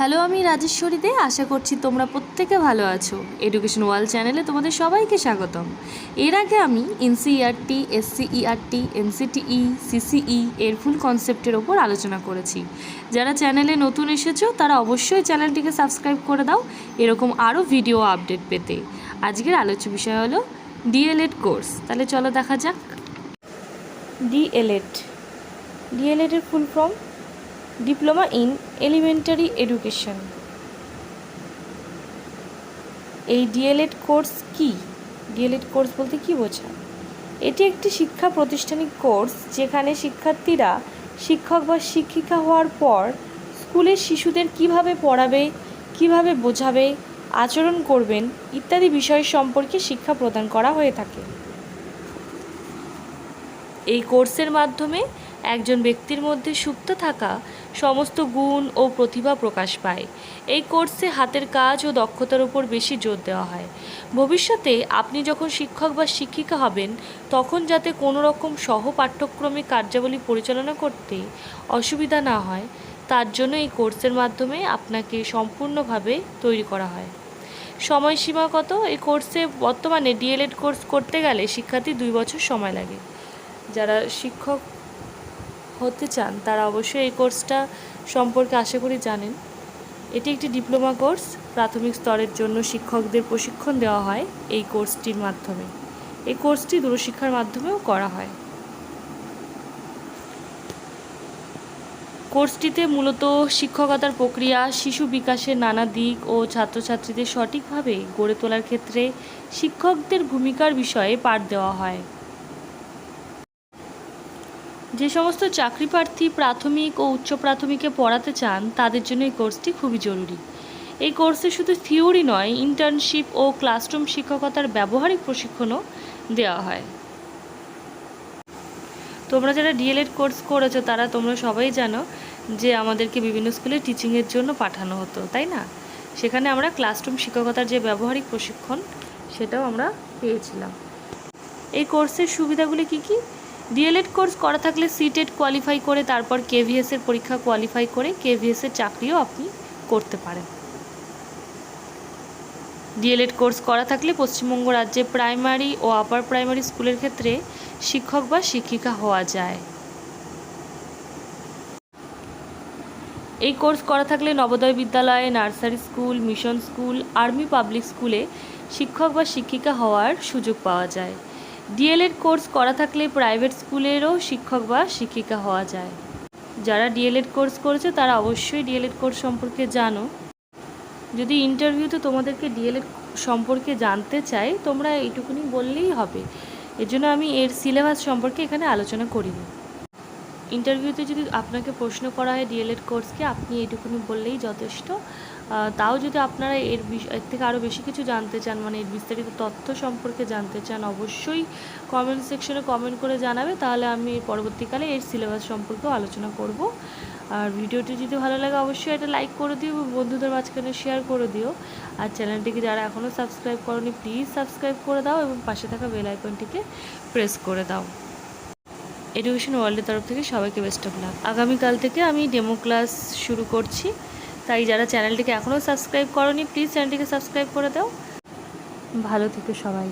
Hello আমি রাজেশ্বরী দে আশা করছি তোমরা প্রত্যেকে ভালো আছো। এডুকেশন ওয়ার্ল্ড চ্যানেলে তোমাদের সবাইকে স্বাগতম। এর আগে আমি এনসিইআরটি এসসিইআরটি এনসিটিই সিসিই এর ফুল কনসেপ্টের ওপর আলোচনা করেছি। যারা চ্যানেলে নতুন এসেছ, তারা অবশ্যই চ্যানেলটিকে সাবস্ক্রাইব করে দাও। এরকম আরও ভিডিও আপডেট পেতে। আজকের আলোচ্য বিষয় হলো ডিএলএড কোর্স তাহলে চলো দেখা যাক। ডিএলএড ডিএলএড এর full form diploma in elementary education. এই ডিএলএড কোর্স কি? ডিএলএড কোর্স বলতে কি বোঝায়? এটি একটি শিক্ষা প্রতিষ্ঠানিক কোর্স যেখানে শিক্ষার্থীরা শিক্ষক বা শিক্ষিকা হওয়ার পর স্কুলের শিশুদের কীভাবে পড়াবে, কীভাবে বোঝাবে, আচরণ করবেন ইত্যাদি বিষয় সম্পর্কে শিক্ষা প্রদান করা হয়ে থাকে। এই কোর্সের মাধ্যমে একজন ব্যক্তির মধ্যে সুপ্ত থাকা সমস্ত গুণ ও প্রতিভা প্রকাশ পায়। এই কোর্সে হাতের কাজ ও দক্ষতার উপর বেশি জোর দেওয়া হয়। ভবিষ্যতে আপনি যখন শিক্ষক বা শিক্ষিকা হবেন, তখন যাতে কোনো রকম সহ কার্যাবলী পরিচালনা করতে অসুবিধা না হয়, তার জন্য এই কোর্সের মাধ্যমে আপনাকে সম্পূর্ণভাবে তৈরি করা হয়। সময়সীমা কত? এই কোর্সে বর্তমানে ডিএলএড কোর্স করতে গেলে শিক্ষার্থী দুই বছর সময় লাগে। যারা শিক্ষক হতে চান, তারা অবশ্যই এই কোর্সটা সম্পর্কে আশা করি জানেন। এটি একটি ডিপ্লোমা কোর্স, প্রাথমিক স্তরের জন্য শিক্ষকদের প্রশিক্ষণ দেওয়া হয় এই কোর্সটির মাধ্যমে। এই কোর্সটি দূরশিক্ষার মাধ্যমেও করা হয়। কোর্সটিতে মূলত শিক্ষকতার প্রক্রিয়া, শিশু বিকাশের নানা দিক ও ছাত্রছাত্রীদের সঠিকভাবে গড়ে তোলার ক্ষেত্রে শিক্ষকদের ভূমিকার বিষয়ে পাঠ দেওয়া হয়। যে সমস্ত চাকরি প্রার্থী প্রাথমিক ও উচ্চ প্রাথমিকে পড়াতে চান, তাদের জন্য এই কোর্সটি খুবই জরুরি। এই কোর্সে শুধু থিওরি নয় ইন্টার্নশিপ ও ক্লাসরুম শিক্ষকতার ব্যবহারিক প্রশিক্ষণও দেওয়া হয়। তোমরা যারা ডিএলএড কোর্স করেছ, তারা তোমরা সবাই জানো যে আমাদেরকে বিভিন্ন স্কুলে টিচিংয়ের জন্য পাঠানো হতো, তাই না? সেখানে আমরা ক্লাসরুম শিক্ষকতার যে ব্যবহারিক প্রশিক্ষণ, সেটাও আমরা পেয়েছিলাম। এই কোর্সের সুবিধাগুলি কি কি? ডিএলএড কোর্স করা থাকলে সিটেট কোয়ালিফাই করে, তারপর কেভিএস এর পরীক্ষা কোয়ালিফাই করে কেভিএস এর চাকরিও আপনি করতে পারেন। ডিএলএড কোর্স করা থাকলে পশ্চিমবঙ্গ রাজ্যে প্রাইমারি ও আপার প্রাইমারি স্কুলের ক্ষেত্রে শিক্ষক বা শিক্ষিকা হওয়া যায়। এই কোর্স করা থাকলে নবোদয় বিদ্যালয়ে nursery school, mission school, army public স্কুলে শিক্ষক বা শিক্ষিকা হওয়ার সুযোগ পাওয়া যায়। ডিএলএড কোর্স করা থাকলে প্রাইভেট স্কুলেরও শিক্ষক বা শিক্ষিকা হওয়া যায়। যারা ডিএলএড কোর্স করেছে, তারা অবশ্যই ডিএলএড কোর্স সম্পর্কে জানো। যদি ইন্টারভিউতে তোমাদেরকে ডিএলএড সম্পর্কে জানতে চাই, তোমরা এইটুকুনি বললেই হবে। এর জন্য আমি এর সিলেবাস সম্পর্কে এখানে আলোচনা করিনি। ইন্টারভিউতে যদি আপনাকে প্রশ্ন করা হয় ডিএলএড কোর্সকে, আপনি এইটুকুনি বললেই যথেষ্ট। তাও যদি আপনারা এর এর থেকে আরও বেশি কিছু জানতে চান মানে এর বিস্তারিত তথ্য সম্পর্কে জানতে চান, অবশ্যই কমেন্ট সেকশনে কমেন্ট করে জানাবে। তাহলে আমি পরবর্তীকালে এর সিলেবাস সম্পর্কেও আলোচনা করব। আর ভিডিওটি যদি ভালো লাগে, অবশ্যই এটা লাইক করে দিও এবং বন্ধুদের মাঝখানে শেয়ার করে দিও। আর চ্যানেলটিকে যারা এখনও সাবস্ক্রাইব করনি প্লিজ সাবস্ক্রাইব করে দাও এবং পাশে থাকা বেল আইকনটিকে প্রেস করে দাও। এডুকেশন ওয়ার্ল্ডের তরফ থেকে সবাইকে বেস্ট অফ লাক আগামীকাল থেকে আমি ডেমো ক্লাস শুরু করছি। তাই যারা চ্যানেলটিকে এখনও সাবস্ক্রাইব করনি প্লিজ চ্যানেলটিকে সাবস্ক্রাইব করে দাও। ভালো থেকো সবাই।